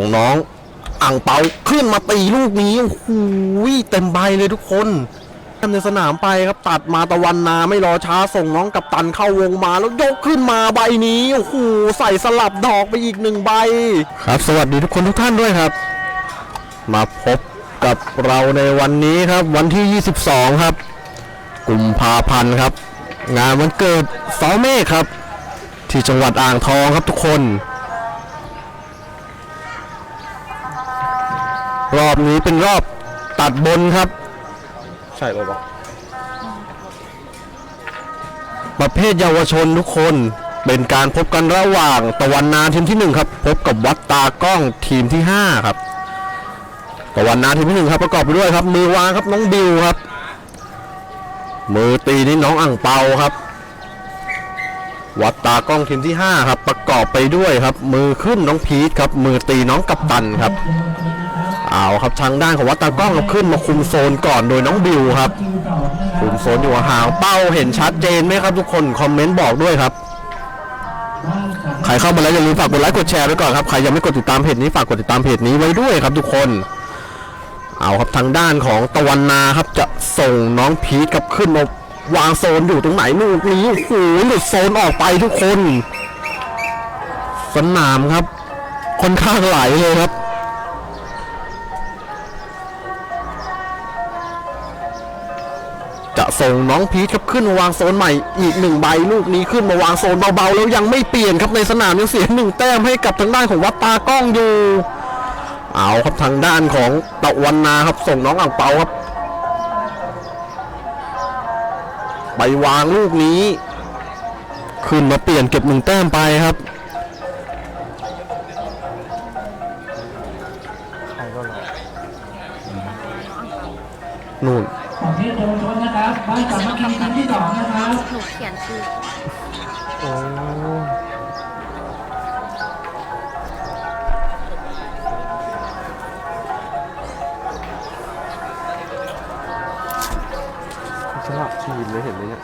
ของน้องอ่างเปาขึ้นมาตีลูกนี้โอ้โหเต็มใบเลยทุกคนในสนามไปครับตัดมาตะวันนาไม่รอช้าส่งน้องกับตันเข้าวงมาแล้วยกขึ้นมาใบนี้โอ้โหใส่สลับดอกไปอีกหนึ่งใบ ครับ สวัสดีทุกคนทุกท่านด้วยครับ มาพบกับเราในวันนี้ครับ วันที่ 22 ครับกุมภาพันธ์ครับ งานวันเกิดสาเมฆครับ ที่จังหวัดอ่างทองครับทุกคน รอบนี้เป็นรอบตัดบนครับ ใช่ป่าวะประเภทเยาวชนทุกคนเป็นการพบกันระหว่างตะวันนาทีมที่หนึ่งครับ พบกับวัดตากล้องทีมที่ห้าครับ ตะวันนาทีมที่หนึ่งครับประกอบไปด้วยครับมือวางครับน้องบิวครับ มือตีนี่น้องอ่างเปาครับ วัดตากล้องทีมที่ห้าครับ ประกอบไปด้วยครับ มือขึ้นน้องพีทครับ มือตีน้องกัปตันครับ เอาครับทางด้านของวัตากล้องครับขึ้นมาคุมโซนก่อนโดยน้องบิวครับ คุมโซนอยู่ห่างเป้าเห็นชัดเจนไหมครับ ทุกคนคอมเมนต์บอกด้วยครับใครเข้ามาแล้วอย่าลืมฝากกดไลค์กดแชร์ไว้ก่อนครับใครยังไม่กดติดตามเพจนี้ฝากกดติดตามเพจนี้ไว้ด้วยครับ ทุกคน เอาครับทางด้านของตะวันนาครับจะส่งน้องพีทครับขึ้นมาวางโซนอยู่ตรงไหนลูกนี้โอ้โหหลุดโซนออกไปทุกคน สนามครับค่อนข้างไหลเลยครับ ส่งน้องพีทครับขึ้นมาวางโซนใหม่อีกหนึ่งใบลูกนี้ขึ้นมาวางโซนเบาๆแล้วยังไม่เปลี่ยนครับในสนามยังเสียหนึ่งแต้มให้กับทางด้านของวัดตากล้องอยู่ เอาครับทางด้านของตะวันนาครับส่งน้องอ่างเปาครับไปวางลูกนี้ ขึ้นมาเปลี่ยนเก็บหนึ่งแต้มไปครับ ชีนเลยเห็นไหมเนี่ย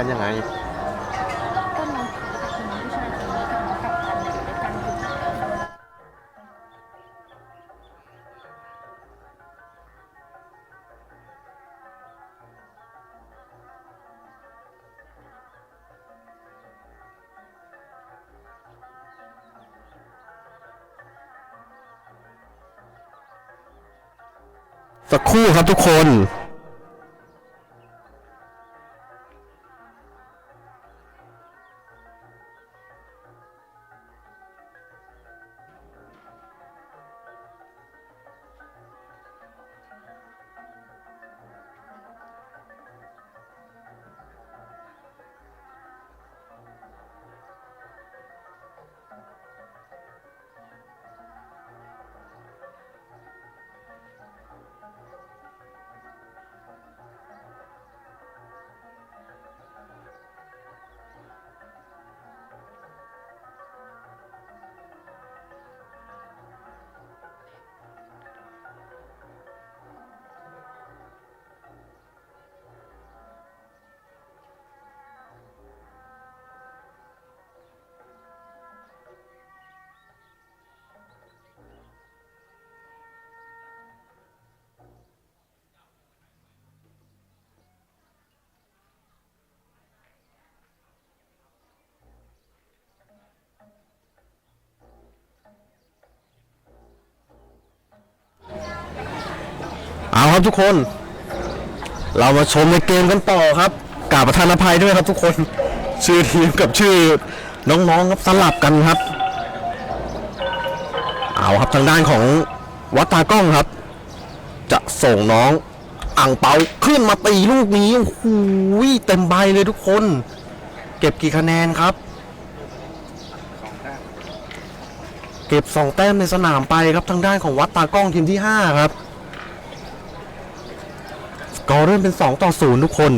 กันยังไงก็น้องกับน้องผู้ชายคนนี้กับน้องกัปตันอยู่ด้วยกันอยู่สักครู่ครับทุกคน ครับทุกคน เรามาชมในเกมกันต่อครับกราบประธานอภัยด้วยครับทุกคน ชื่อทีมกับชื่อน้องๆครับสลับกันครับ เอาครับทางด้านของวัดตากล้องครับ จะส่งน้องอ่างเปาขึ้นมาตีลูกนี้โอ้โหเต็มใบเลยทุกคน เก็บกี่คะแนนครับ เก็บ2แต้มในสนามไปครับทางด้านของวัดตากล้องทีมที่5ครับ กอร์เริ่มเป็น 2 ต่อ 0 ทุกคน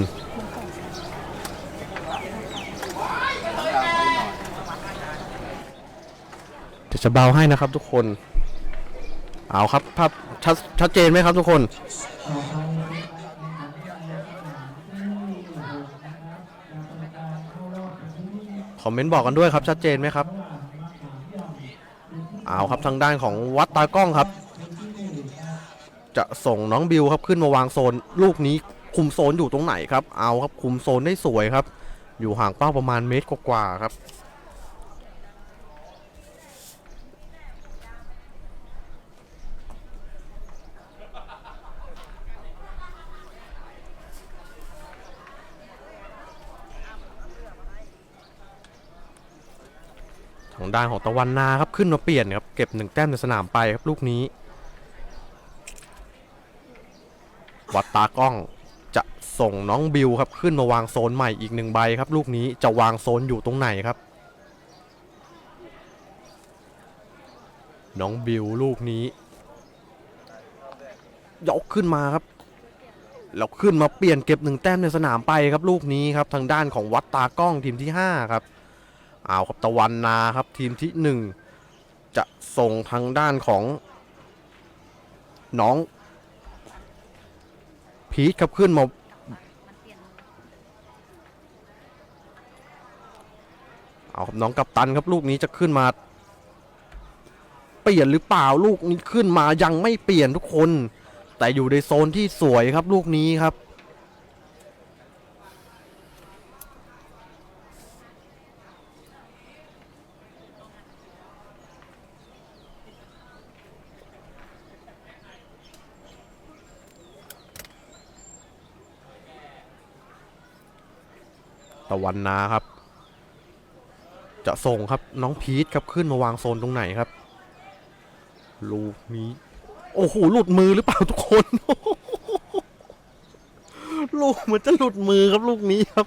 เดี๋ยวจะเบาให้นะครับทุกคน เอาครับภาพชัดชัดเจนไหมครับทุกคนคอมเมนต์บอกกันด้วยครับชัดเจนไหมครับ เอาครับทางด้านของวัดตากล้องครับ จะส่งน้องบิวครับขึ้นมาวางโซน ลูกนี้คุมโซนอยู่ตรงไหนครับ เอาครับคุมโซนได้สวยครับ อยู่ห่างเป้าประมาณเมตรกว่าครับ ทางด้านของตะวันนาครับขึ้นมาเปลี่ยนครับ เก็บหนึ่งแต้มในสนามไปครับลูกนี้ วัดตากล้องจะส่งน้องบิวครับขึ้นมาวางโซนใหม่อีกหนึ่งใบครับ ลูกนี้จะวางโซนอยู่ตรงไหนครับ น้องบิวลูกนี้ยกขึ้นมาครับแล้วขึ้นมาเปลี่ยนเก็บหนึ่งแต้มในสนามไปครับลูกนี้ครับทางด้านของวัดตากล้องทีมที่ห้าครับเอาครับตะวันนาครับทีมที่หนึ่งจะส่งทางด้านของน้อง พีทครับขึ้นมาเอาครับน้องกัปตันครับลูกนี้จะขึ้นมา เปลี่ยนหรือเปล่าลูกนี้ขึ้นมายังไม่เปลี่ยนทุกคน แต่อยู่ในโซนที่สวยครับลูกนี้ครับ ตะวันนาครับ จะส่งครับน้องพีทครับขึ้นมาวางโซนตรงไหนครับ ลูกนี้ โอ้โหหลุดมือหรือเปล่าทุกคน ลูกเหมือนจะหลุดมือครับลูกนี้ครับ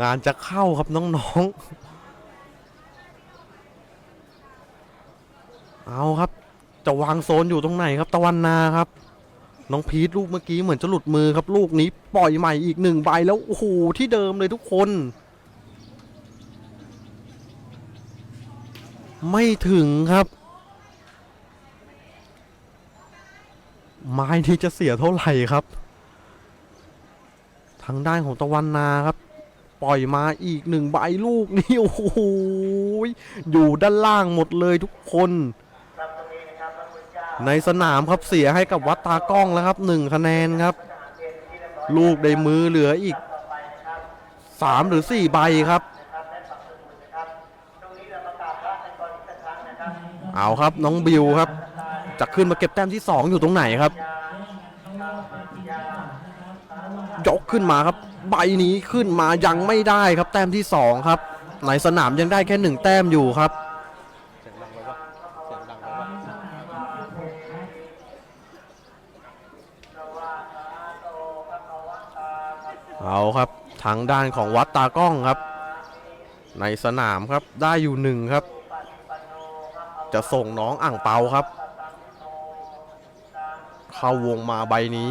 งานจะเข้าครับน้องๆ เอาครับ จะวางโซนอยู่ตรงไหนครับ ตะวันนาครับ น้องพีทลูกเมื่อกี้เหมือนจะหลุดมือครับ ลูกนี้ปล่อยใหม่อีกหนึ่งใบแล้วโอ้โหที่เดิมเลยทุกคน ไม่ถึงครับ ไม้ที่จะเสียเท่าไหร่ครับ ทางด้านของตะวันนาครับ ปล่อยมาอีกหนึ่งใบลูกนี่โอ้โหอยู่ด้านล่างหมดเลยทุกคน ในสนามครับเสียให้กับวัดตากล้องแล้วครับหนึ่งคะแนนครับ ลูกในมือเหลืออีกสามหรือสี่ใบครับ เอาครับน้องบิวครับจะขึ้นมาเก็บแต้มที่2ออยู่ตรงไหนครับยกขึ้นมาครับ ใบนี้ขึ้นมายังไม่ได้ครับแต้มที่2ครับในสนามยังได้แค่หนึ่งแต้มอยู่ครับ ครับทางด้านของวัดตากล้องครับ ในสนามครับได้อยู่หนึ่งครับ จะส่งน้องอ่างเปาครับ เข้าวงมาใบนี้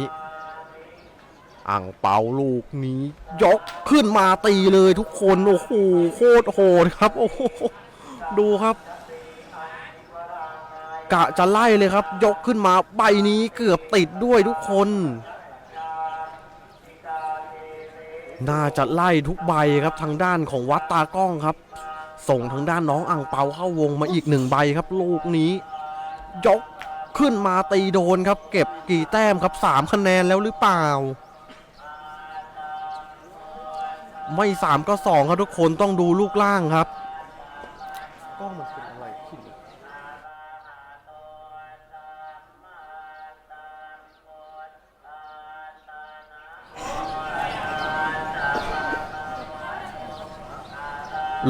อ่างเปาลูกนี้ ยกขึ้นมาตีเลยทุกคนโอ้โหโคตรโหดครับ โอ้โหดูครับกะจะไล่เลยครับ ยกขึ้นมาใบนี้เกือบติดด้วยทุกคน น่าจะไล่ทุกใบครับทางด้านของวัดตากล้องครับ ส่งทางด้านน้องอ่างเปาเข้าวงมาอีกหนึ่งใบครับ ลูกนี้ ยกขึ้นมาตีโดนครับ เก็บกี่แต้มครับสามคะแนนแล้วหรือเปล่า ไม่สามก็สองครับทุกคนต้องดูลูกล่างครับ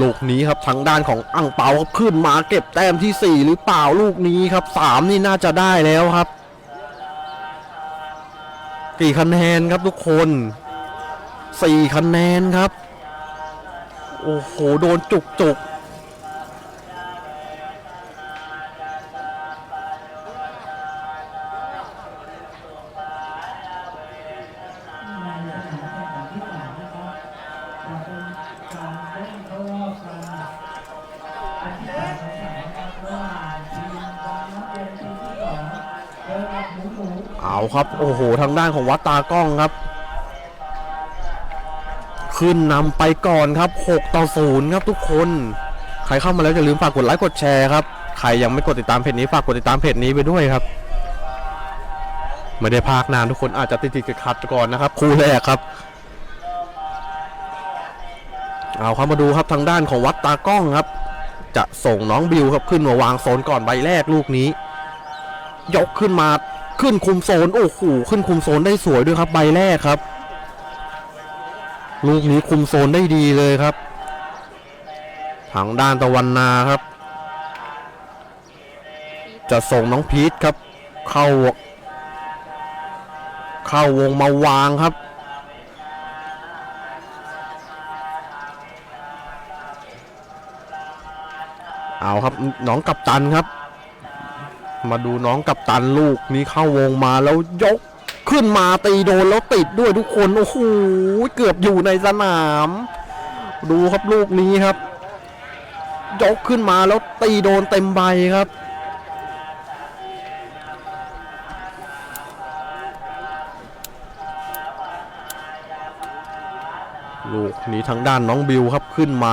ลูกนี้ครับทางด้านของอังเปาขึ้นมาเก็บแต้มที่ 4 หรือเปล่าลูกนี้ครับ 3 นี่น่าจะได้แล้วครับ กี่คะแนนครับทุกคน 4 คะแนนครับ โอ้โห โดนจุกจุก โอ้โหทางด้านของวัดตากล้องครับ ขึ้นนำไปก่อนครับ 6 ต่อ0ครับทุกคน ใครเข้ามาแล้วอย่าลืมฝากกดไลค์กดแชร์ครับ ใครยังไม่กดติดตามเพจนี้ฝากกดติดตามเพจนี้ไปด้วยครับ ไม่ได้พากนานทุกคนอาจจะติดติดขัดก่อนนะครับ คู่แรกครับ เอาครับมาดูครับทางด้านของวัดตากล้องครับ จะส่งน้องบิวครับขึ้นมาวางโซนก่อนใบแรกลูกนี้ ยกขึ้นมา ขึ้นคุมโซน โอ้โห ขึ้นคุมโซนได้สวยด้วยครับ ใบแรกครับ ลูกนี้คุมโซนได้ดีเลยครับ ทางด้านตะวันนาครับ จะส่งน้องพีทครับ เข้า เข้าวงมาวางครับเอาครับน้องกัปตันครับ มาดูน้องกัปตันลูกนี้เข้าวงมาแล้วยกขึ้นมาตีโดนแล้วติดด้วยทุกคนโอ้โหเกือบอยู่ในสนาม ดูครับลูกนี้ครับ ยกขึ้นมาแล้วตีโดนเต็มใบครับลูกนี้ทางด้านน้องบิวครับขึ้นมา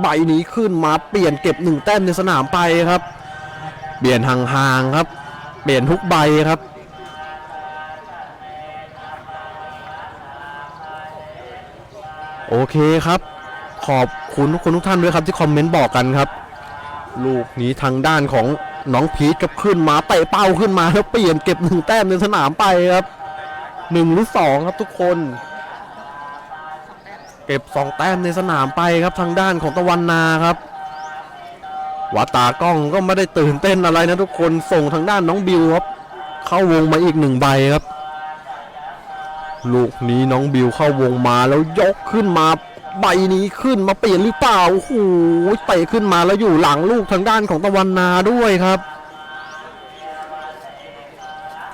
ใบนี้ขึ้นมาเปลี่ยนเก็บหนึ่งแต้มในสนามไปครับ เปลี่ยนห่างๆครับ เปลี่ยนทุกใบครับโอเคครับ ขอบคุณทุกคนทุกท่านด้วยครับที่คอมเมนต์บอกกันครับ ลูกนี้ทางด้านของน้องพีทกับขึ้นมาเตะเป้าขึ้นมาแล้วเปลี่ยนเก็บหนึ่งแต้มในสนามไปครับหนึ่งหรือสองครับทุกคน เก็บสองแต้มในสนามไปครับทางด้านของตะวันนาครับ วัดตากล้องก็ไม่ได้ตื่นเต้นอะไรนะทุกคนส่งทางด้านน้องบิวครับ เข้าวงมาอีกหนึ่งใบครับ ลูกนี้น้องบิวเข้าวงมาแล้วยกขึ้นมาใบนี้ขึ้นมาเปลี่ยนหรือเปล่าโอ้โหเตะขึ้นมาแล้วอยู่หลังลูกทางด้านของตะวันนาด้วยครับ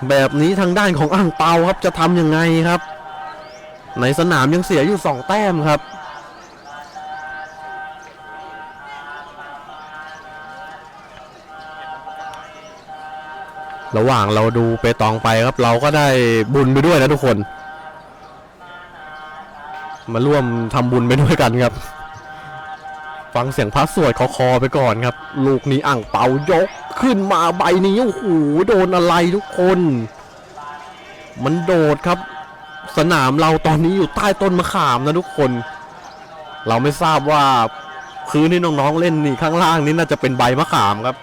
แบบนี้ทางด้านของอ่างเปาครับจะทำยังไงครับ ในสนามยังเสียอยู่สองแต้มครับ ระหว่างเราดูเปตองไปครับ เราก็ได้บุญไปด้วยนะทุกคน มาร่วมทำบุญไปด้วยกันครับ ฟังเสียงพระสวดคอคอไปก่อนครับ ลูกนี้อ่างเปายกขึ้นมาใบนี้โอ้โหโดนอะไรทุกคน มันโดดครับ สนามเราตอนนี้อยู่ใต้ต้นมะขามนะทุกคน เราไม่ทราบว่าพื้นที่น้องๆเล่นนี่ข้างล่างนี่น่าจะเป็นใบมะขามครับ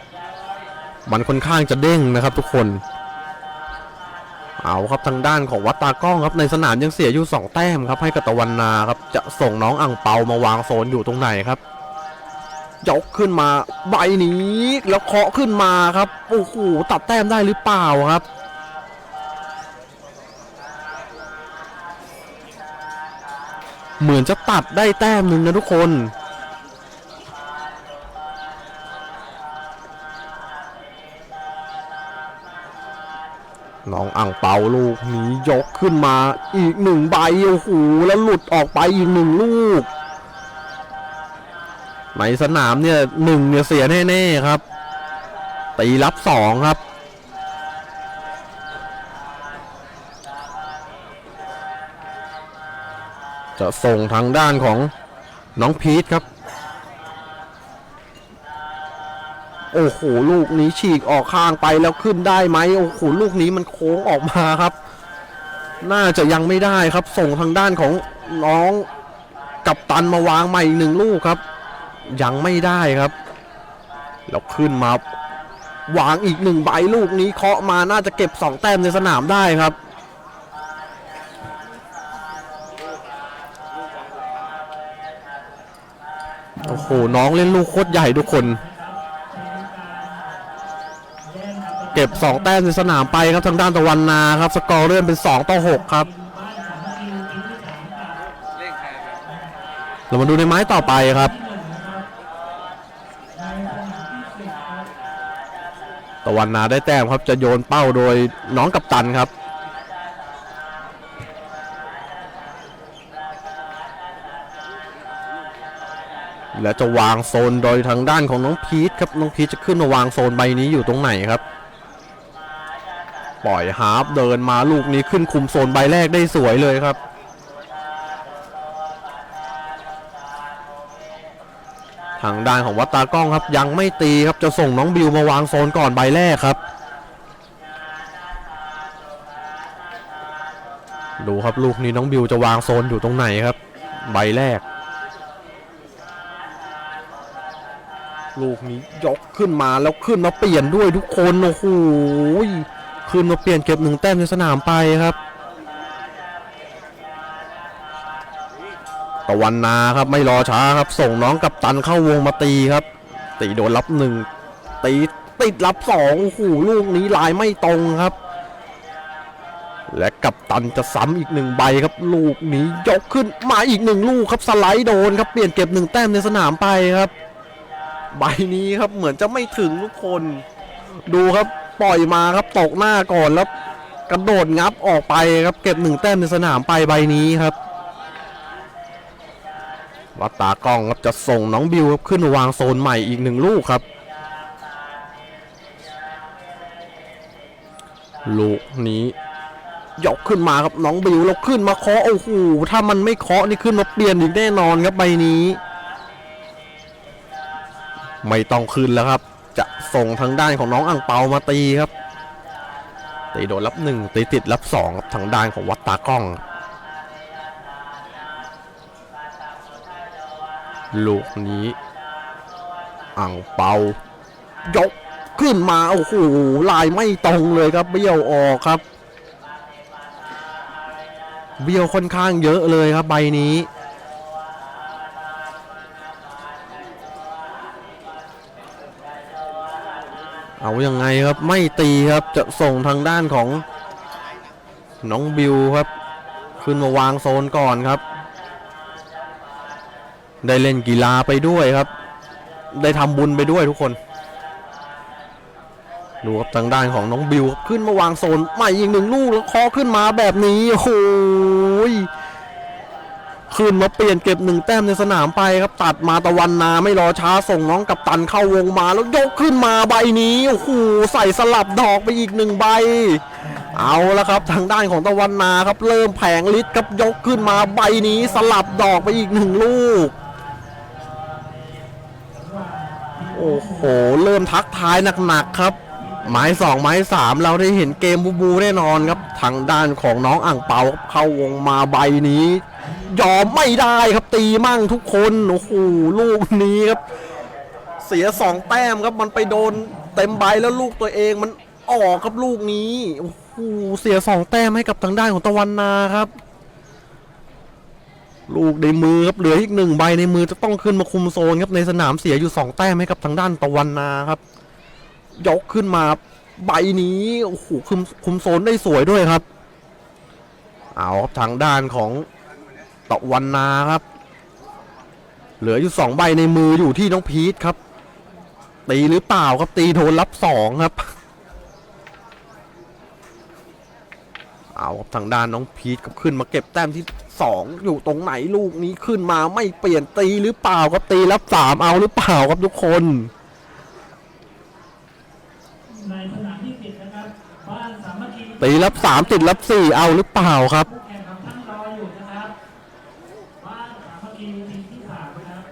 มันค่อนข้างจะเด้งนะครับทุกคน เอาครับทางด้านของวัดตากล้องครับในสนามยังเสียอยู่2แต้มครับให้กับตะวันนาครับจะส่งน้องอ่างเปามาวางโซนอยู่ตรงไหนครับยกขึ้นมาใบนี้แล้วเคาะขึ้นมาครับโอ้โหตัดแต้มได้หรือเปล่าครับเหมือนจะตัดได้แต้มหนึ่งนะทุกคน น้องอ่างเปาลูกนี้ยกขึ้นมาอีกหนึ่งใบโอ้โหแล้วหลุดออกไปอีกหนึ่งลูก ในสนามเนี่ยหนึ่งเนี่ยเสียแน่ๆครับ ตีรับสองครับจะส่งทางด้านของน้องพีทครับ โอ้โหลูกนี้ฉีกออกข้างไปแล้วขึ้นได้ไหมโอ้โหลูกนี้มันโค้งออกมาครับ น่าจะยังไม่ได้ครับ ส่งทางด้านของน้องกับตันมาวางใหม่อีกหนึ่งลูกครับ ยังไม่ได้ครับแล้วขึ้นมาวางอีกหนึ่งใบลูกนี้เคาะมาน่าจะเก็บสองแต้มในสนามได้ครับโอ้โหน้องเล่นลูกโคตรใหญ่ทุกคน บ 2 แต้มในสนามไปครับทางด้านตะวันนาครับ สกอร์เลื่อนเป็น 2 ต่อ 6 ครับ เรามาดูในไม้ต่อไปครับ ตะวันนาได้แต้มครับ จะโยนเป้าโดยน้องกัปตันครับและจะวางโซนโดยทางด้านของน้องพีทครับ น้องพีทจะขึ้นมาวางโซนใบนี้อยู่ตรงไหนครับ ปล่อยฮาร์ฟเดินมาลูกนี้ขึ้นคุมโซนใบแรกได้สวยเลยครับทางด้านของวัตตากล้องครับยังไม่ตีครับจะส่งน้องบิวมาวางโซนก่อนใบแรกครับ ดูครับลูกนี้น้องบิวจะวางโซนอยู่ตรงไหนครับ ใบแรก ลูกนี้ยกขึ้นมาแล้วขึ้นมาเปลี่ยนด้วยทุกคนโอ้โห ขึ้นมาเปลี่ยนเก็บหนึ่งแต้มในสนามไปครับ ตะวันนาครับไม่รอช้าครับ ส่งน้องกับตันเข้าวงมาตีครับ ตีโดนรับหนึ่งตีติดรับสองโอ้โหลูกนี้ลายไม่ตรงครับ และกับตันจะซ้ำอีกหนึ่งใบครับ ลูกนี้ยกขึ้นมาอีกหนึ่งลูกครับสไลด์โดนครับเปลี่ยนเก็บหนึ่งแต้มในสนามไปครับ ใบนี้ครับเหมือนจะไม่ถึงทุกคน ดูครับ ปล่อยมาครับตกหน้าก่อนแล้วกระโดดงับออกไปครับเก็บหนึ่งแต้มในสนามไปใบนี้ครับวัดตากล้องครับจะส่งน้องบิวครับขึ้นวางโซนใหม่อีกหนึ่งลูกครับ ลูกนี้ยกขึ้นมาครับน้องบิวแล้วขึ้นมาเคาะโอ้โหถ้ามันไม่เคาะนี่ขึ้นมาเปลี่ยนอีกแน่นอนครับใบนี้ ไม่ต้องขึ้นแล้วครับ จะส่งทางด้านของน้องอ่างเปามาตีครับตีโดนรับหนึ่งตีติดรับสองครับทางด้านของวัดตากล้อง ลูกนี้อ่างเปายกขึ้นมาโอ้โหลายไม่ตรงเลยครับเบี้ยวออกครับ เบี้ยวค่อนข้างเยอะเลยครับใบนี้ เอายังไง ครับไม่ตีครับจะส่งทางด้านของน้องบิวครับ ขึ้นมาวางโซนก่อนครับ ได้เล่นกีฬาไปด้วยครับ ได้ทำบุญไปด้วยทุกคน ดูครับทางด้านของน้องบิว ขึ้นมาวางโซนใหม่อีกหนึ่งลูกแล้วเคอขึ้นมาแบบนี้โอ้โหย ขึ้นมาเปลี่ยนเก็บหนึ่งแต้มในสนามไปครับตัดมาตะวันนาไม่รอช้าส่งน้องกับตันเข้าวงมาแล้วยกขึ้นมาใบนี้โอ้โหใส่สลับดอกไปอีกหนึ่งใบ เอาละครับทางด้านของตะวันนาครับเริ่มแผงฤทธิ์ครับยกขึ้นมาใบนี้สลับดอกไปอีกหนึ่งลูกโอ้โห เริ่มทักทายหนักๆครับไม้สองไม้สามเราได้เห็นเกมบูบูแน่นอนครับ ทางด้านของน้องอ่างเปาเข้าวงมาใบนี้ ยอมไม่ได้ครับตีมั่งทุกคนโอ้โหลูกนี้ครับ เสียสองแต้มครับมันไปโดนเต็มใบแล้วลูกตัวเองมันออกครับลูกนี้โอ้โหเสียสองแต้มให้กับทางด้านของตะวันนาครับ ลูกในมือครับเหลืออีกหนึ่งใบในมือจะต้องขึ้นมาคุมโซนครับในสนามเสียอยู่สองแต้มให้กับทางด้านตะวันนาครับ ยกขึ้นมาใบนี้โอ้โหคุมคุมโซนได้สวยด้วยครับ เอาครับทางด้านของ ตะวันนาครับ เหลืออยู่สองใบในมืออยู่ที่น้องพีทครับ ตีหรือเปล่าครับตีโดนรับสองครับ เอาครับทางด้านน้องพีทก็ขึ้นมาเก็บแต้มที่สองอยู่ตรงไหนลูกนี้ขึ้นมาไม่เปลี่ยนตีหรือเปล่าครับตีรับสามเอาหรือเปล่าครับทุกคนตีรับสามติดรับสี่เอาหรือเปล่าครับ ผู้แข่งขันทั้งรออยู่นะครับบ้านสามัคคีทีมที่สามนะครับ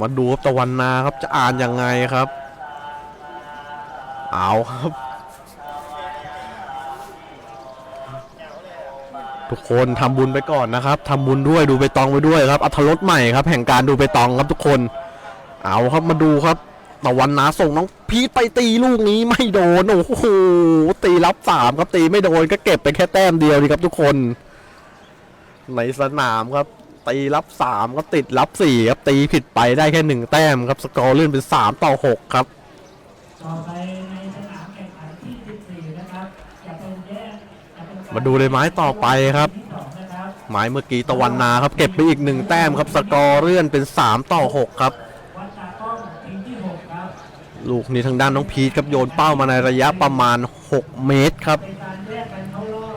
มาดูครับตะวันนาครับจะอ่านยังไงครับ เอาครับ ทุกคนทำบุญไปก่อนนะครับทำบุญด้วยดูไปตองไปด้วยครับอัธรสใหม่ครับ แห่งการดูไปตองครับทุกคน เอาครับมาดูครับตะวันนาส่งน้องพีทไปตีลูกนี้ไม่โดนโอ้โหตีรับสามครับตีไม่โดนก็เก็บไปแค่แต้มเดียวดีครับทุกคน ในสนามครับ ตีรับสามก็ติดรับสี่ครับตีผิดไปได้แค่หนึ่งแต้มครับสกอร์เลื่อนเป็นสามต่อหกครับต่อไปในสนามแข่งขันที่14นะครับจะเป็นแยกจะเป็นกรมาดูเลยไม้ต่อไปครับที่สองนะครับ หมายเมื่อกี้ตะวันนาครับ เก็บไปอีกหนึ่งแต้มครับสกอร์เลื่อนเป็นสามต่อหกครับวัดตากล้องทีมที่6ครับ ลูกนี้ทางด้านน้องพีทครับโยนเป้ามาในระยะประมาณ 6 เมตรครับ เป็นการแยกกันเข้ารอบ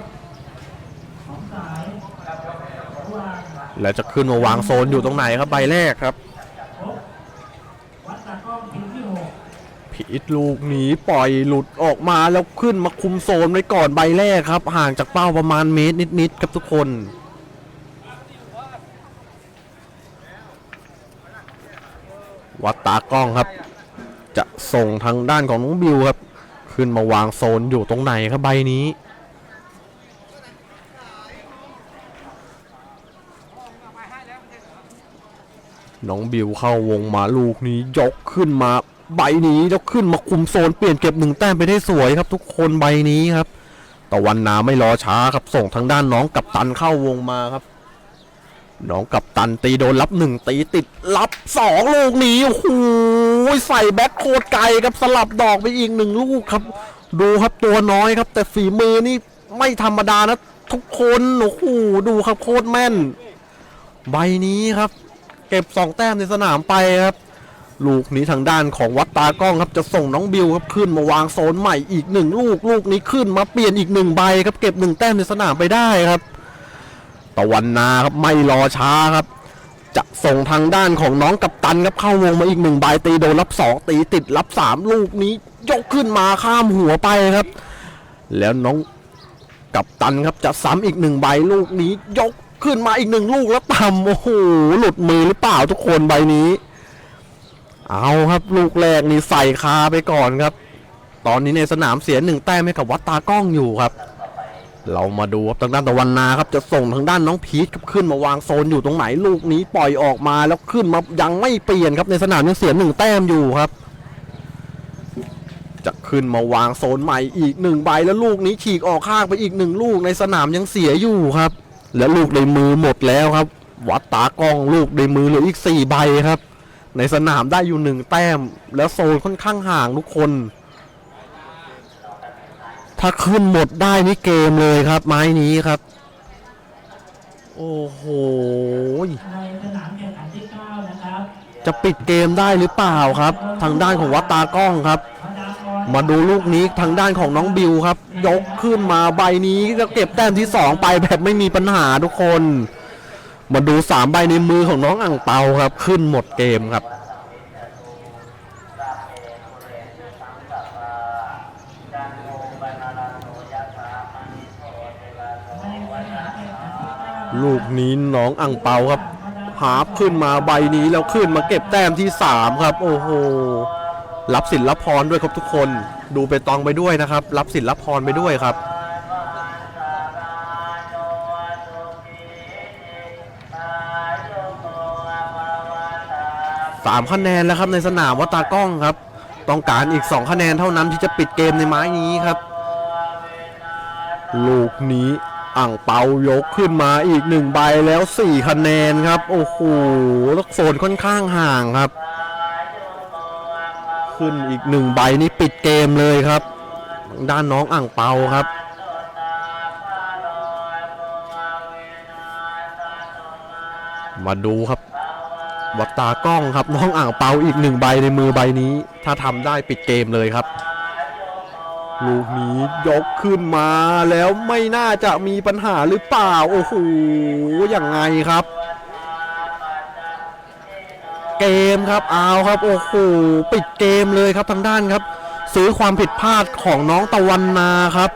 ของสายระหว่าง แล้วจะขึ้นมาวางโซนอยู่ตรงไหนครับใบแรกครับพบวัดตากล้องทีมที่6พีพีทลูกหนีปล่อยหลุดออกมาแล้วขึ้นมาคุมโซนไว้ก่อนใบแรกครับ ห่างจากเป้าประมาณเมตรนิดๆครับทุกคนวัดตากล้องครับ จะส่งทางด้านของน้องบิวครับ ขึ้นมาวางโซนอยู่ตรงไหนครับใบนี้ น้องบิวเข้าวงมาลูกนี้ยกขึ้นมาใบนี้แล้วขึ้นมาคุมโซนเปลี่ยนเก็บหนึ่งแต้มไปได้สวยครับ ทุกคนใบนี้ครับตะวันนาไม่รอช้าครับส่งทางด้านน้องกับตันเข้าวงมาครับ น้องกับตันตีโดนรับหนึ่งตีติดรับสองลูกนี้โอ้โหใส่แบ็คโคตรไกลครับสลับดอกไปอีกหนึ่งลูกครับ ดูครับตัวน้อยครับ แต่ฝีมือนี่ไม่ธรรมดานะ ทุกคนโอ้โหดูครับโคตรแม่น ใบนี้ครับ เก็บสองแต้มในสนามไปครับ ลูกนี้ทางด้านของวัดตากล้องครับจะส่งน้องบิวครับขึ้นมาวางโซนใหม่อีกหนึ่งลูกลูกนี้ขึ้นมาเปลี่ยนอีกหนึ่งใบครับเก็บหนึ่งแต้มในสนามไปได้ครับตะวันนาครับไม่รอช้าครับ จะส่งทางด้านของน้องกัปตันครับเข้าวงมาอีกหนึ่งใบตีโดนรับสองตีติดรับสามลูกนี้ยกขึ้นมาข้ามหัวไปครับ แล้วน้องกัปตันครับจะซ้ำอีกหนึ่งใบลูกนี้ยก ขึ้นมาอีกหนึ่งลูกแล้วต่ำโอ้โหหลุดมือหรือเปล่าทุกคนใบนี้ เอาครับลูกแรกนี่ใส่คาไปก่อนครับ ตอนนี้ในสนามเสียหนึ่งแต้มให้กับวัดตากล้องอยู่ครับ เรามาดูครับทางด้านตะวันนาครับจะส่งทางด้านน้องพีทครับขึ้นมาวางโซนอยู่ตรงไหนลูกนี้ปล่อยออกมาแล้วขึ้นมายังไม่เปลี่ยนครับในสนามยังเสียหนึ่งแต้มอยู่ครับจะขึ้นมาวางโซนใหม่อีกหนึ่งใบแล้วลูกนี้ฉีกออกข้างไปอีกหนึ่งลูกในสนามยังเสียอยู่ครับ แล้วลูกในมือหมดแล้วครับ วัดตากล้องลูกในมือเหลืออีกสี่ใบครับ ในสนามได้อยู่หนึ่งแต้ม แล้วโซนค่อนข้างห่างทุกคน ถ้าขึ้นหมดได้นี่เกมเลยครับ ไม้นี้ครับ โอ้โหจะปิดเกมได้หรือเปล่าครับ ทางด้านของวัดตากล้องครับ มาดูลูกนี้ทางด้านของน้องบิวครับ ยกขึ้นมาใบนี้ก็เก็บแต้มที่สองไปแบบไม่มีปัญหาทุกคน มาดูสามใบในมือของน้องอ่างเปาครับ ขึ้นหมดเกมครับลูกนี้น้องอ่างเปาครับ หาขึ้นมาใบนี้แล้วขึ้นมาเก็บแต้มที่สามครับ โอ้โห รับสินรับพรด้วยครับทุกคน ดูไปตองไปด้วยนะครับ รับสินรับพรไปด้วยครับ สามคะแนนแล้วครับในสนามวัตากล้องครับ ต้องการอีกสองคะแนนเท่านั้นที่จะปิดเกมในไม้นี้ครับ ลูกนี้อ่างเปายกขึ้นมาอีกหนึ่งใบแล้วสี่คะแนนครับ โอ้โหล้วโซนค่อนข้างห่างครับ ขึ้นอีกหนึ่งใบนี่ปิดเกมเลยครับ ด้านน้องอ่างเปาครับมาดูครับวัดตากล้องครับน้องอ่างเปาอีกหนึ่งใบในมือใบนี้ ถ้าทำได้ปิดเกมเลยครับ ลูกนี้ยกขึ้นมาแล้วไม่น่าจะมีปัญหาหรือเปล่า โอ้โหอยังไงครับ เก มครับเอาครับโอ้โหปิดเกมเลยครับทางด้านครับ ซื้อความผิดพลาดของน้องตะวันนาครับ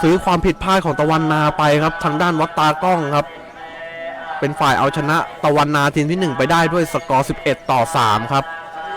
ซื้อความผิดพลาดของตะวันนาไปครับ ทางด้านวัดตากล้องครับ เป็นฝ่ายเอาชนะตะวันนาทีมที่ 1 ไปได้ด้วยสกอร์ 11 ต่อ 3 ครับ